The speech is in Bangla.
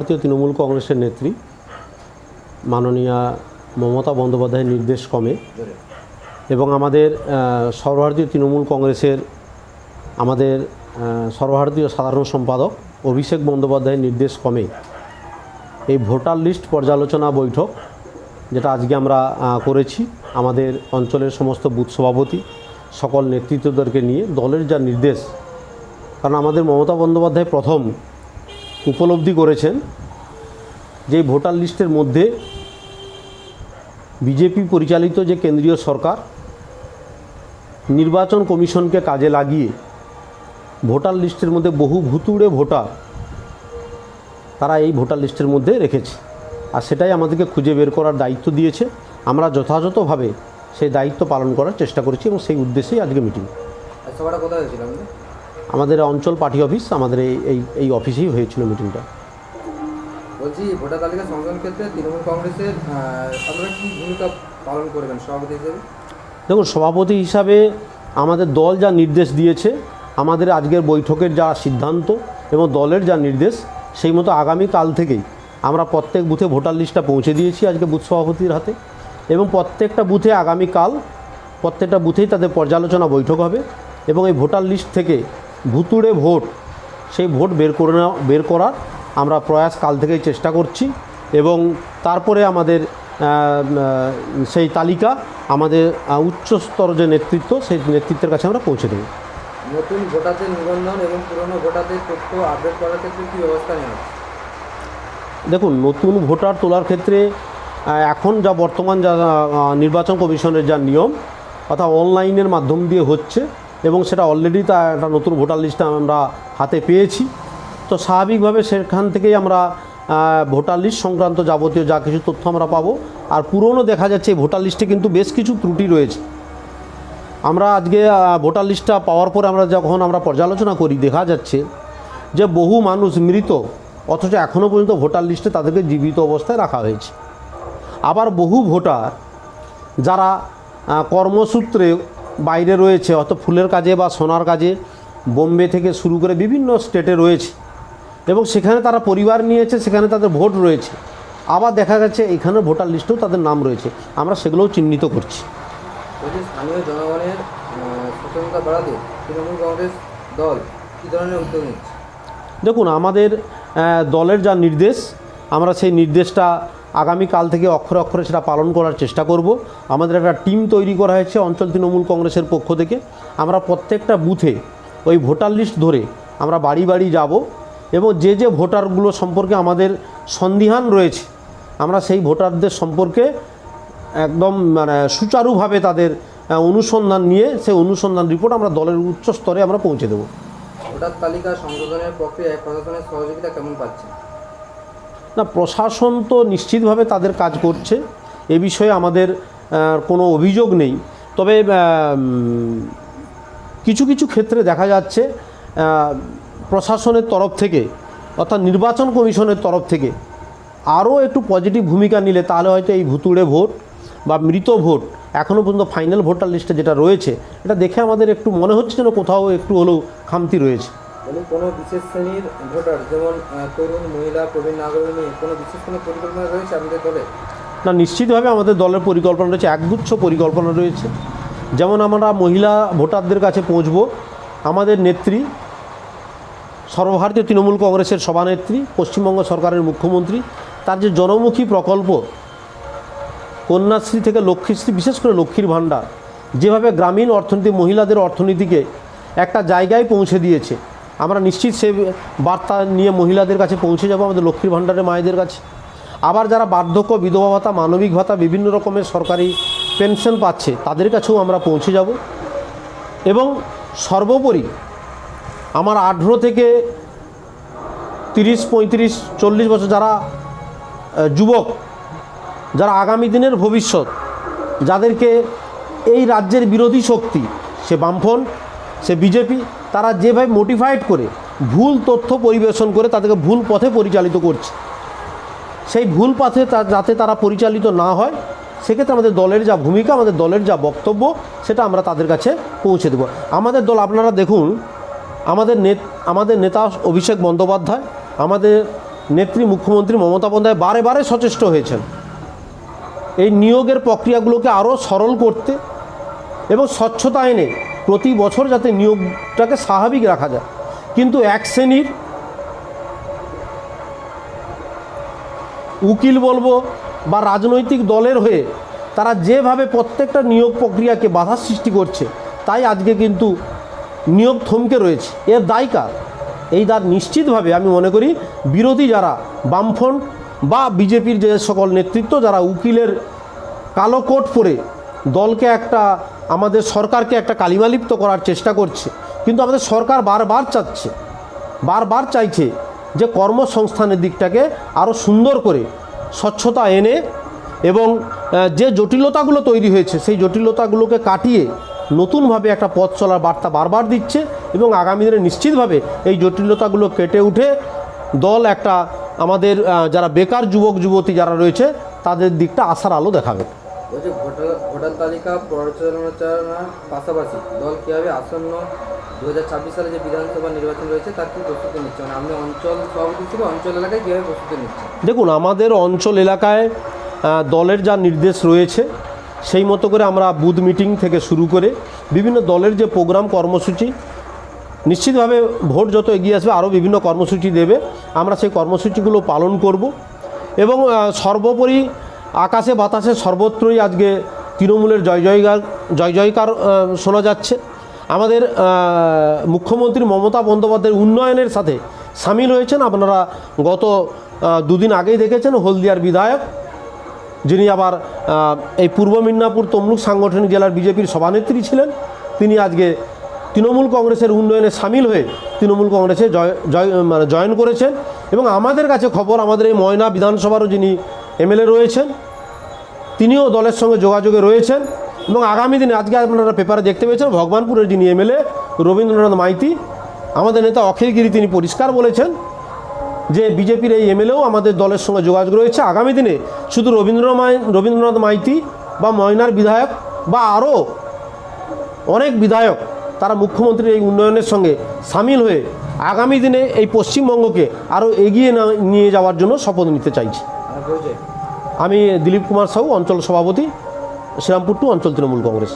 সর্বভারতীয় তৃণমূল কংগ্রেসের নেত্রী মাননীয়া মমতা বন্দ্যোপাধ্যায়ের নির্দেশ কমে এবং আমাদের সর্বভারতীয় তৃণমূল কংগ্রেসের আমাদের সর্বভারতীয় সাধারণ সম্পাদক অভিষেক বন্দ্যোপাধ্যায়ের নির্দেশ কমে এই ভোটার লিস্ট পর্যালোচনা বৈঠক, যেটা আজকে আমরা করেছি, আমাদের অঞ্চলের সমস্ত বুথ সভাপতি, সকল নেতৃত্বদেরকে নিয়ে দলের যা নির্দেশ, কারণ আমাদের মমতা বন্দ্যোপাধ্যায় প্রথম উপলব্ধি করেছেন যে ভোটার লিস্টের মধ্যে বিজেপি পরিচালিত যে কেন্দ্রীয় সরকার, নির্বাচন কমিশনকে কাজে লাগিয়ে ভোটার লিস্টের মধ্যে বহু ভুতুড়ে ভোটার তারা এই ভোটার লিস্টের মধ্যে রেখেছে। আর সেটাই আমাদেরকে খুঁজে বের করার দায়িত্ব দিয়েছে। আমরা যথাযথভাবে সেই দায়িত্ব পালন করার চেষ্টা করেছি এবং সেই উদ্দেশ্যেই আজকে মিটিং সভাটা কোথায় আমাদের অঞ্চল পার্টি অফিস আমাদের এই এই এই অফিসেই হয়েছিল মিটিংটা। বলছি ভোটার তালিকা সংশোধন ক্ষেত্রে তৃণমূল কংগ্রেসের আপনারা কি ভূমিকা পালন করবেন সভাপতি হিসেবে? দেখুন সভাপতি হিসাবে আমাদের দল যা নির্দেশ দিয়েছে আমাদের আজকের বৈঠকের যা সিদ্ধান্ত এবং দলের যা নির্দেশ সেই মতো আগামী কাল থেকেই আমরা প্রত্যেক বুথে ভোটার লিস্টটা পৌঁছে দিয়েছি আজকে বুথ সভাপতির হাতে এবং প্রত্যেকটা বুথে আগামী কাল প্রত্যেকটা বুথেই তাদের পর্যালোচনা বৈঠক হবে এবং এই ভোটার লিস্ট থেকে ভুতুড়ে ভোট সেই ভোট বের করে বের করার আমরা প্রয়াস কাল থেকেই চেষ্টা করছি এবং তারপরে আমাদের সেই তালিকা আমাদের উচ্চস্তর যে নেতৃত্ব সেই নেতৃত্বের কাছে আমরা পৌঁছে দেবো। নতুন ভোটারদের নিবন্ধন এবং পুরনো ভোটারদের তথ্য আপডেট করার ক্ষেত্রে কী ব্যবস্থা নেওয়া দেখুন নতুন ভোটার তোলার ক্ষেত্রে এখন যা বর্তমান যা নির্বাচন কমিশনের যা নিয়ম অর্থাৎ অনলাইনের মাধ্যম দিয়ে হচ্ছে এবং সেটা অলরেডি তা একটা নতুন ভোটার লিস্ট আমরা হাতে পেয়েছি। তো স্বাভাবিকভাবে সেখান থেকেই আমরা ভোটার লিস্ট সংক্রান্ত যাবতীয় যা কিছু তথ্য আমরা পাবো। আর পুরনো দেখা যাচ্ছে এই ভোটার লিস্টে কিন্তু বেশ কিছু ত্রুটি রয়েছে। আমরা আজকে ভোটার লিস্টটা পাওয়ার পরে আমরা যখন আমরা পর্যালোচনা করি, দেখা যাচ্ছে যে বহু মানুষ মৃত, অথচ এখনও পর্যন্ত ভোটার লিস্টে তাদেরকে জীবিত অবস্থায় রাখা হয়েছে। আবার বহু ভোটার যারা কর্মসূত্রে বাইরে রয়েছে অত ফুলের কাজে বা সোনার কাজে বোম্বে থেকে শুরু করে বিভিন্ন স্টেটে রয়েছে। এবং সেখানে তারা পরিবার নিয়েছে সেখানে তাদের ভোট রয়েছে। আবার দেখা গেছে এখানে ভোটার লিস্টেও তাদের নাম রয়েছে। আমরা সেগুলোও চিহ্নিত করছি। স্থানীয় জনগণের সচেতনতা বাড়াতে তৃণমূল কংগ্রেস দল কী ধরনের উদ্যোগ নিচ্ছে? দেখুন আমাদের দলের যা নির্দেশ আমরা সেই নির্দেশটা আগামী কাল থেকে অক্ষরে অক্ষরে সেটা পালন করার চেষ্টা করব। আমাদের একটা টিম তৈরি করা হয়েছে অঞ্চল তৃণমূল কংগ্রেসের পক্ষ থেকে। আমরা প্রত্যেকটা বুথে ওই ভোটার লিস্ট ধরে আমরা বাড়ি বাড়ি যাব এবং যে যে ভোটারগুলো সম্পর্কে আমাদের সন্দিহান রয়েছে, আমরা সেই ভোটারদের সম্পর্কে একদম মানে সুচারুভাবে তাদের অনুসন্ধান নিয়ে সেই অনুসন্ধান রিপোর্ট আমরা দলের উচ্চ স্তরে আমরা পৌঁছে দেবো। ভোটার তালিকা সংশোধনের প্রক্রিয়ায় প্রশাসনের সহযোগিতা কেমন পাচ্ছে না, প্রশাসন তো নিশ্চিতভাবে তাদের কাজ করছে। এ বিষয়ে আমাদের কোনো অভিযোগ নেই। তবে কিছু কিছু ক্ষেত্রে দেখা যাচ্ছে প্রশাসনের তরফ থেকে, অর্থাৎ নির্বাচন কমিশনের তরফ থেকে, আরও একটু পজিটিভ ভূমিকা নিলে তাহলে হয়তো এই ভুতুড়ে ভোট বা মৃত ভোট, এখনও পর্যন্ত ফাইনাল ভোটার লিস্টে যেটা রয়েছে, এটা দেখে আমাদের একটু মনে হচ্ছে যেন কোথাও একটু হলেও খামতি রয়েছে। বলি কোনো বিশেষ শ্রেণির ভোটার, যেমন তরুণ, মহিলা, প্রবীণ নাগরিক, কোনো বিশেষ কোনো পরিকল্পনা রয়েছে আমাদের দলে? না, নিশ্চিতভাবে আমাদের দলের পরিকল্পনা রয়েছে, একগুচ্ছ পরিকল্পনা রয়েছে। যেমন আমরা মহিলা ভোটারদের কাছে পৌঁছব, আমাদের নেত্রী, সর্বভারতীয় তৃণমূল কংগ্রেসের সভানেত্রী, পশ্চিমবঙ্গ সরকারের মুখ্যমন্ত্রী, তার যে জনমুখী প্রকল্প, কন্যাশ্রী থেকে লক্ষ্মীশ্রী, বিশেষ করে লক্ষ্মীর ভাণ্ডার, যেভাবে গ্রামীণ অর্থনীতি, মহিলাদের অর্থনীতিকে একটা জায়গায় পৌঁছে দিয়েছে আমরা নিশ্চিত সে বার্তা নিয়ে মহিলাদের কাছে পৌঁছে যাব, আমাদের লক্ষ্মীর ভাণ্ডারের মায়েদের কাছে। আবার যারা বার্ধক্য, বিধবা ভাতা, মানবিক ভাতা, বিভিন্ন রকমের সরকারি পেনশন পাচ্ছে, তাদের কাছেও আমরা পৌঁছে যাব। এবং সর্বোপরি আমার আঠেরো থেকে তিরিশ, পঁয়ত্রিশ, চল্লিশ বছর যারা যুবক, যারা আগামী দিনের ভবিষ্যৎ, যাদেরকে এই রাজ্যের বিরোধী শক্তি, সে বামফ্রন্ট, সে বিজেপি তারা যেভাবে মোটিফাইড করে ভুল তথ্য পরিবেশন করে তাদেরকে ভুল পথে পরিচালিত করছে। সেই ভুল পথে যাতে তারা পরিচালিত না হয়, সেক্ষেত্রে আমাদের দলের যা ভূমিকা, আমাদের দলের যা বক্তব্য, সেটা আমরা তাদের কাছে পৌঁছে দেব। আমাদের দল, আপনারা দেখুন, আমাদের নেত আমাদের নেতা অভিষেক বন্দ্যোপাধ্যায়, আমাদের নেত্রী মুখ্যমন্ত্রী মমতা বন্দ্যোপাধ্যায় বারে বারে সচেষ্ট হয়েছেন। এই নিয়োগের প্রক্রিয়াগুলোকে আরও সরল করতে এবং স্বচ্ছতা এনে প্রতি বছর যাতে নিয়োগটাকে স্বাভাবিক রাখা যায়। কিন্তু এক শ্রেণির উকিল বলব বা রাজনৈতিক দলের হয়ে তারা যেভাবে প্রত্যেকটা নিয়োগ প্রক্রিয়াকে বাধা সৃষ্টি করছে, তাই আজকে কিন্তু নিয়োগ থমকে রয়েছে। এর দায় কার? এই দায় নিশ্চিতভাবে আমি মনে করি বিরোধী যারা, বামফ্রন্ট বা বিজেপির যে সকল নেতৃত্ব, যারা উকিলের কালো কোট পরে দলকে একটা আমাদের সরকারকে একটা কালিমালিপ্ত করার চেষ্টা করছে। কিন্তু আমাদের সরকার বারবার চাচ্ছে, বারবার চাইছে যে কর্মসংস্থানের দিকটাকে আরও সুন্দর করে স্বচ্ছতা এনে এবং যে জটিলতাগুলো তৈরি হয়েছে, সেই জটিলতাগুলোকে কাটিয়ে নতুনভাবে একটা পথ চলার বার্তা বারবার দিচ্ছে এবং আগামী দিনে নিশ্চিতভাবে এই জটিলতাগুলো কেটে উঠে দল একটা আমাদের যারা বেকার যুবক যুবতী যারা রয়েছে, তাদের দিকটা আশার আলো দেখাবে। বলছি ভোটার ভোটার তালিকা পর্যালোচনার পাশাপাশি দল কীভাবে আসন্ন দু হাজার ছাব্বিশ সালে যে বিধানসভা নির্বাচন রয়েছে তার কি প্রস্তুতি নিচ্ছে? মানে আপনি অঞ্চল, সভাপতি হিসেবে অঞ্চল এলাকায় কীভাবে প্রস্তুতি নিচ্ছেন? দেখুন, আমাদের অঞ্চল এলাকায় দলের যা নির্দেশ রয়েছে, সেই মতো করে আমরা বুথ মিটিং থেকে শুরু করে বিভিন্ন দলের যে প্রোগ্রাম কর্মসূচি, নিশ্চিতভাবে ভোট যত এগিয়ে আসবে, আরও বিভিন্ন কর্মসূচি দেবে। আমরা সেই কর্মসূচিগুলো পালন করব এবং সর্বোপরি আকাশে বাতাসে সর্বত্রই আজকে তৃণমূলের জয় জয়কার জয় জয়কার শোনা যাচ্ছে। আমাদের মুখ্যমন্ত্রী মমতা বন্দ্যোপাধ্যায়ের উন্নয়নের সাথে সামিল হয়েছেন। আপনারা গত দুদিন আগেই দেখেছেন হলদিয়ার বিধায়ক, যিনি আবার এই পূর্ব মিদনাপুর তমলুক সাংগঠনিক জেলার বিজেপির সভানেত্রী ছিলেন। তিনি আজকে তৃণমূল কংগ্রেসের উন্নয়নে সামিল হয়ে তৃণমূল কংগ্রেসে জয় জয় মানে জয়েন করেছেন। এবং আমাদের কাছে খবর, আমাদের এই ময়না বিধানসভারও যিনি এমএলএ রয়েছেন, তিনিও দলের সঙ্গে যোগাযোগে রয়েছেন এবং আগামী দিনে আজকে আপনারা পেপারে দেখতে পেয়েছেন, ভগবানপুরের যিনি এমএলএ রবীন্দ্রনাথ মাইতি, আমাদের নেতা অখিলগিরি তিনি পরিষ্কার বলেছেন যে বিজেপির এই এমএলএও আমাদের দলের সঙ্গে যোগাযোগ রয়েছে। আগামী দিনে শুধু রবীন্দ্রমাই রবীন্দ্রনাথ মাইতি বা ময়নার বিধায়ক বা আরও অনেক বিধায়ক তারা মুখ্যমন্ত্রীর এই উন্নয়নের সঙ্গে সামিল হয়ে আগামী দিনে এই পশ্চিমবঙ্গকে আরও এগিয়ে নিয়ে যাওয়ার জন্য শপথ নিতে চাইছি। আমি দিলীপ কুমার সাহু অঞ্চল সভাপতি শ্রীরামপুর টু অঞ্চল তৃণমূল কংগ্রেস।